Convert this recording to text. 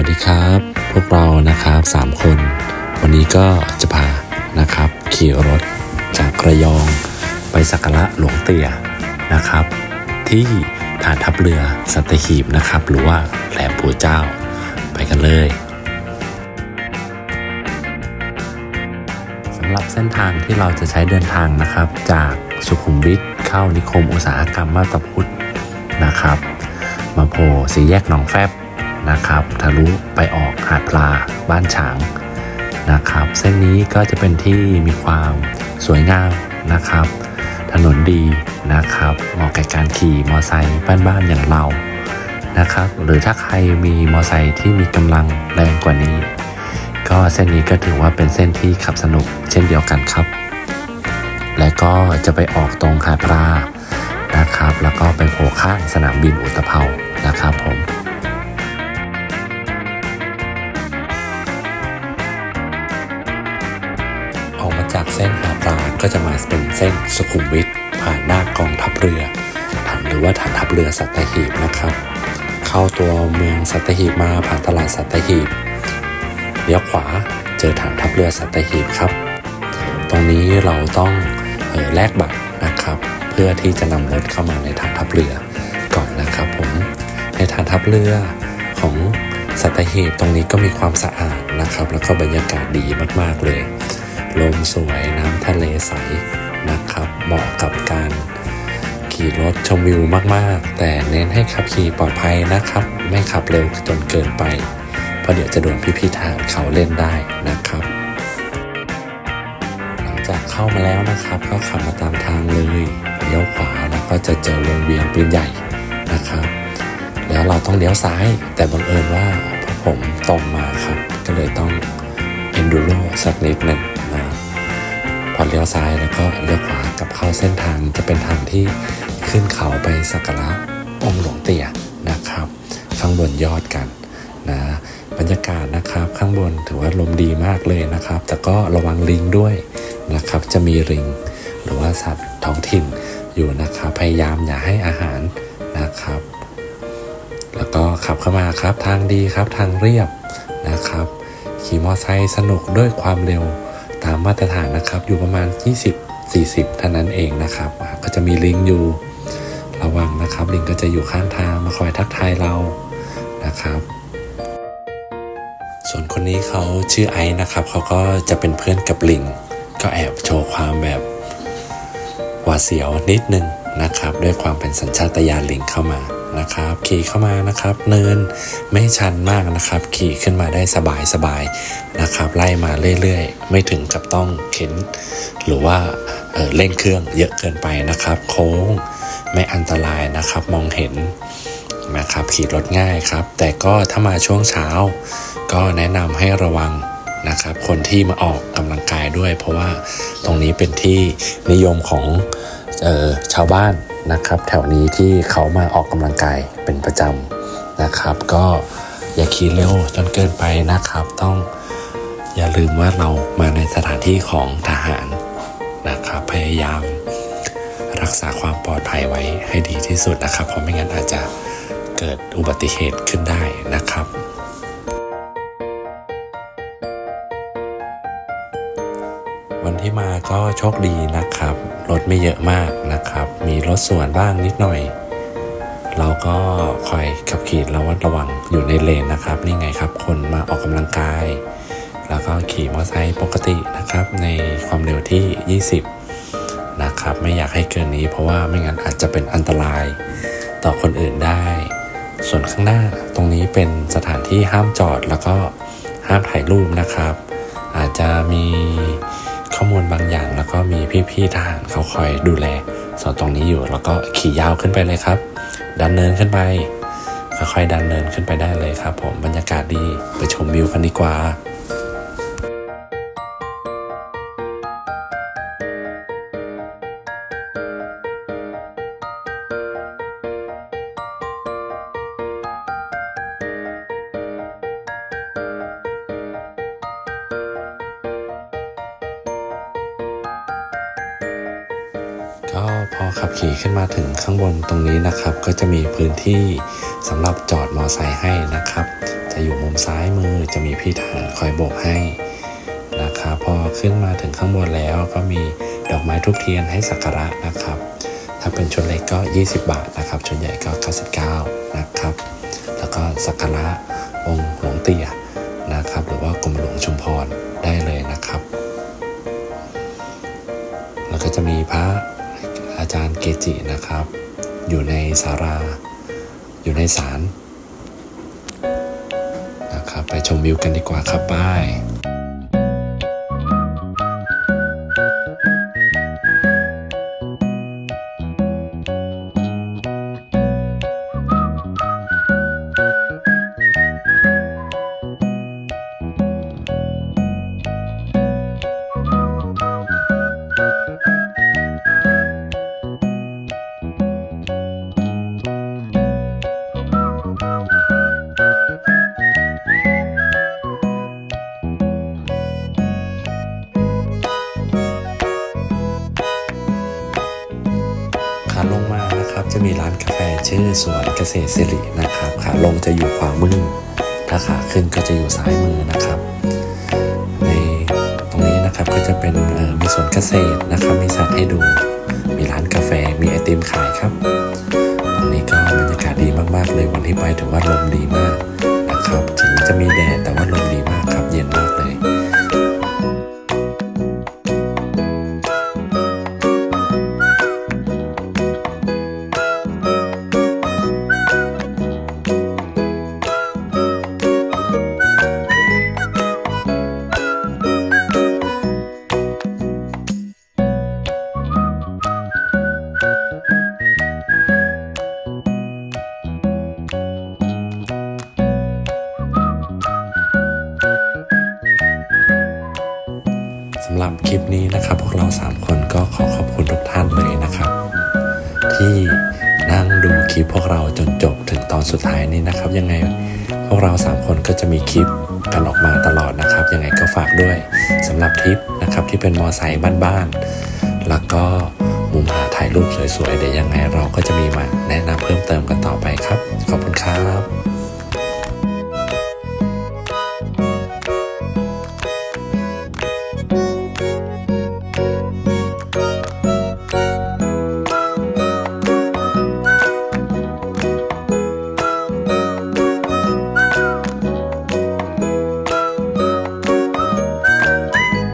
วัสดีครับ พวกเรานะครับสามคน วันนี้ก็จะพานะครับ ขี่รถจากระยอง ไปสักการะหลวงเตี่ยนะครับ ที่ฐานทัพเรือสัตหีบนะครับ หรือว่าแหลมปู่เจ้า ไปกันเลยสำหรับเส้นทางที่เราจะใช้เดินทางนะครับ จากสุขุมวิทเข้านิคมอุตสาหกรรมมาตาพุธนะครับ มาโผล่สีแยกหนองแฟบ นะครับ ทะลุไปออกหาดปลาบ้านฉางนะครับ เส้นนี้ก็จะเป็นที่มีความสวยงามนะครับ ถนนดีนะครับ เหมาะแก่การขี่มอไซค์บ้านๆอย่างเรานะครับ หรือถ้าใครมีมอไซค์ที่มีกำลังแรงกว่านี้ ก็เส้นนี้ก็ถือว่าเป็นเส้นที่ขับสนุกเช่นเดียวกันครับ และก็จะไปออกตรงหาดปลานะครับ แล้วก็ไปโผล่ข้างสนามบินอุตภเปานะครับ ก็จะมาเป็นเส้นสุขุมวิทผ่านหน้ากองทัพเรือฐานหรือว่าฐานทัพเรือสัตหีบนะครับ เข้าตัวเมืองสัตหีบมาผ่านตลาดสัตหีบเลี้ยวขวาเจอฐานทัพเรือสัตหีบครับ ตรงนี้เราต้องออแลกบัตรนะครับ เพื่อที่จะนำรถเข้ามาในฐานทัพเรือก่อนนะครับผมในฐานทัพเรือของสัตหีบตรงนี้ก็มีความสะอาดนะครับ แล้วก็บรรยากาศดีมากๆเลย ลมสวยน้ำทะเลใสนะครับ เหมาะกับการขี่รถชมวิวมากๆ แต่เน้นให้ขับขี่ปลอดภัยนะครับ ไม่ขับเร็วจนเกินไป เพราะเดี๋ยวจะโดนพี่ๆทารเขาเล่นได้นะครับ หลังจากเข้ามาแล้วนะครับ ก็ขับมาตามทางเลยเลี้ยวขวาแล้วก็จะเจอวงเวียนปืนใหญ่นะครับ แล้วเราต้องเลี้ยวซ้าย แต่บังเอิญว่าผมตรงมาครับ ก็เลยต้อง enduro สักนิดหนึ่ง น พอเลี้ยวซ้ายแล้วก็เลี้ยวขวากับเข้าเส้นทางจะเป็นทางที่ขึ้นเขาไปสักการะองค์หลวงเตี่ยนะครับ ข้างบนยอดกันนะบรรยากาศนะครับข้างบนถือว่าลมดีมากเลยนะครับ แต่ก็ระวังลิงด้วยนะครับ จะมีลิงหรือว่าสัตว์ท้องถิ่นอยู่นะครับ พยายามอย่าให้อาหารนะครับ แล้วก็ขับเข้ามาครับทางดีครับทางเรียบนะครับ ขี่มอเตอร์ไซค์สนุกด้วยความเร็ว ตามมาตรฐานนะครับอยู่ประมาณ 20-40เท่านั้นเองนะครับ ก็จะมีลิงอยู่ระวังนะครับ ลิงก็จะอยู่ข้างทางมาคอยทักทายเรานะครับ ส่วนคนนี้เขาชื่อไอซ์นะครับเขาก็จะเป็นเพื่อนกับลิง ก็แอบโชว์ความแบบหวาดเสียวนิดนึง นะครับ ด้วยความเป็นสัญชาตญาณลิงเข้ามานะครับ ขี่เข้ามานะครับ เนินไม่ชันมากนะครับ ขี่ขึ้นมาได้สบายสบายๆนะครับ ไล่มาเรื่อยๆ ไม่ถึงกับต้องเข็น หรือว่าเเร่งเครื่องเยอะเกินไปนะครับ โค้งไม่อันตรายนะครับ มองเห็นนะครับ ขี่รถง่ายครับ แต่ก็ถ้ามาช่วงเช้า ก็แนะนำให้ระวังนะครับ คนที่มาออกกำลังกายด้วย เพราะว่าตรงนี้เป็นที่นิยมของ ชาวบ้านนะครับ แถวนี้ที่เขามาออกกำลังกายเป็นประจำนะครับ ก็อย่าขี่เร็วจนเกินไปนะครับ ต้องอย่าลืมว่าเรามาในสถานที่ของทหารนะครับ พยายามรักษาความปลอดภัยไว้ให้ดีที่สุดนะครับ เพราะไม่งั้นอาจจะเกิดอุบัติเหตุขึ้นได้นะครับ ก็โชคดีนะครับ รถไม่เยอะมากนะครับ มีรถสวนบ้างนิดหน่อย เราก็คอยขับขี่ระวัดระวังอยู่ในเลนนะครับ นี่ไงครับ คนมาออกกำลังกาย แล้วก็ขี่มอเตอร์ไซค์ปกตินะครับ ในความเร็วที่ 20 นะครับ ไม่อยากให้เกินนี้ เพราะว่าไม่งั้นอาจจะเป็นอันตรายต่อคนอื่นได้ ส่วนข้างหน้าตรงนี้เป็นสถานที่ห้ามจอดแล้วก็ห้ามถ่ายรูปนะครับ อาจจะมี ข้อมูลบางอย่าง แล้วก็มีพี่ๆทหารเขาคอยดูแลส่วนตรงนี้อยู่ แล้วก็ขี่ยาวขึ้นไปเลยครับ ดันเนินขึ้นไปค่อยๆดันเนินขึ้นไปได้เลยครับ ผมบรรยากาศดีไปชมวิวกันดีกว่า ก็พอขับขี่ขึ้นมาถึงข้างบนตรงนี้นะครับ ก็จะมีพื้นที่สำหรับจอดมอไซค์ให้นะครับ จะอยู่มุมซ้ายมือจะมีพี่ทหารคอยโบกให้นะครับพอขึ้นมาถึงข้างบนแล้วก็มีดอกไม้ทุกเทียนให้สักการะนะครับ ถ้าเป็นชุดเล็กก็ 20 บาทนะครับชุดใหญ่ก็ 99 นะครับ แล้วก็สักการะองค์หลวงเตี่ยนะครับ หรือว่ากรมหลวงชุมพรได้เลยนะครับ แล้วก็จะมีพระ อาจารย์เกจินะครับ อยู่ในศาลาอยู่ในศาลนะครับ ไปชมวิวกันดีกว่าครับป้าย จะมีร้านกาแฟชื่อสวนเกษตรสิรินะครับขาลงจะอยู่ขวามือถ้าขาขึ้นก็จะอยู่ซ้ายมือนะครับในตรงนี้นะครับก็จะเป็นมีสวนเกษตรนะครับมีสัตว์ให้ดู มีร้านกาแฟมีไอติมขายครับตรงนี้ก็บรรยากาศดีมากๆเลยวันที่ไปถือว่าลมดีมากนะครับถึงจะมีแดดแต่ว่าลมดี พวกเรา3คนก็ขอขอบคุณทุกท่านเลยนะครับ ที่นั่งดูคลิปพวกเราจนจบถึงตอนสุดท้ายนี้นะครับ ยังไงพวกเรา3คนก็จะมีคลิปกันออกมาตลอดนะครับ ยังไงก็ฝากด้วยสำหรับทริปนะครับที่เป็นมอไซค์บ้านๆแล้วก็มุมหาถ่ายรูปสวยๆเดี๋ยวยังไงเราก็จะมีมาแนะนำเพิ่มเติมกันต่อไปครับ ขอบคุณครับ